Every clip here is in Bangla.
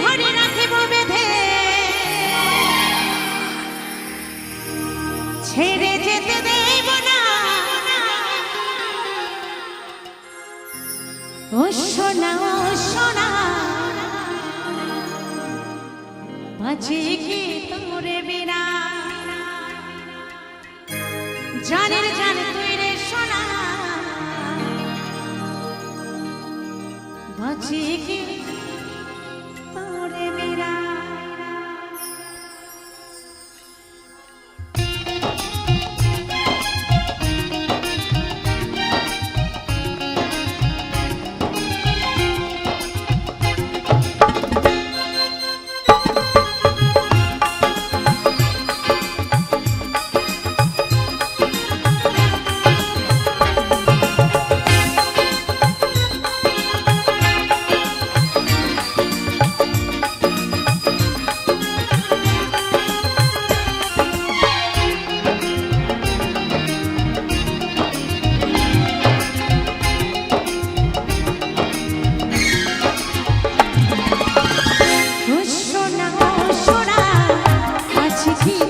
ঘরে রাখিব বেঁধে। ছেড়ে যেতে দেব না। ও সোনা ও সোনা। বাঁচে কি তোরে বিনা জানের জান তুই রে সোনা। বাঁচে কি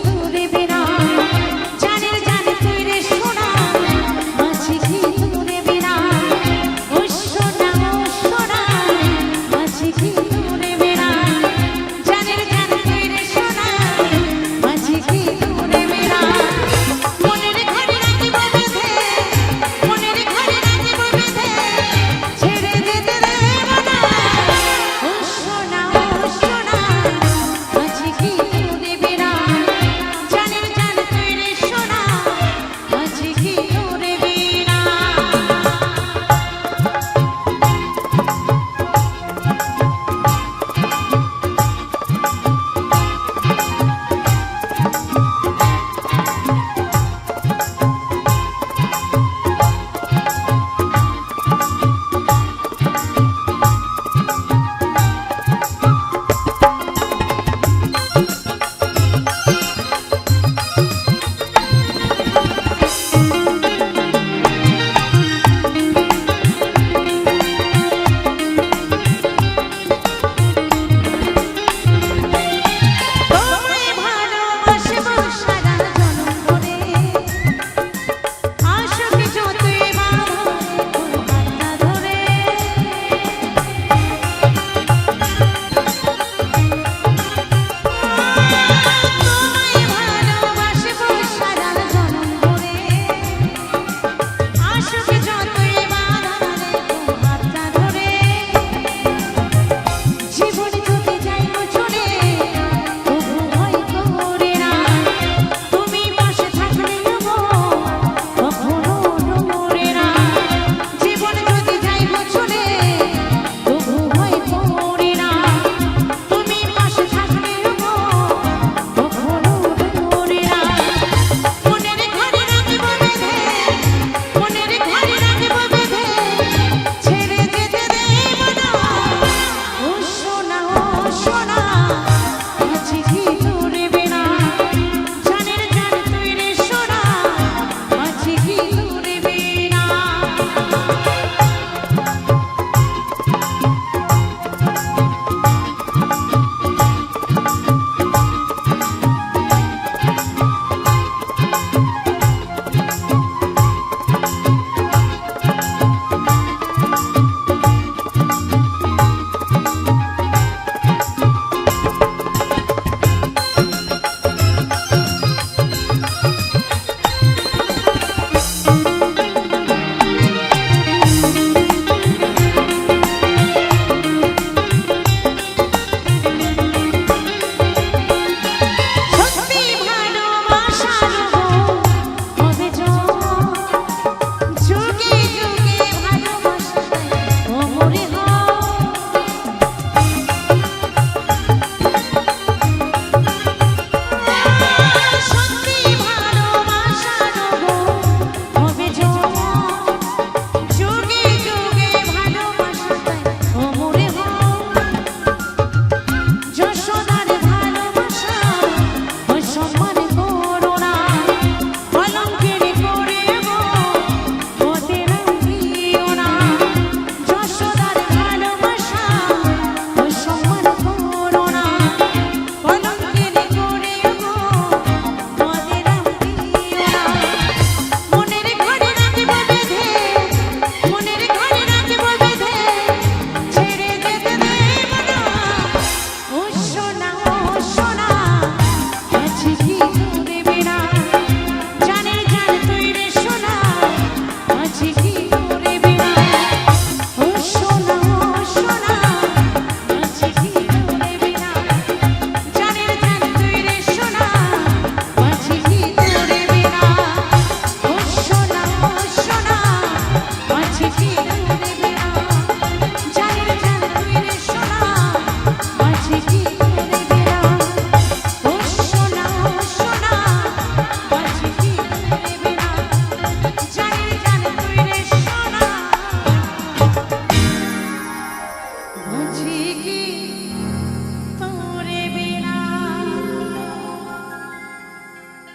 দূরে বেড়া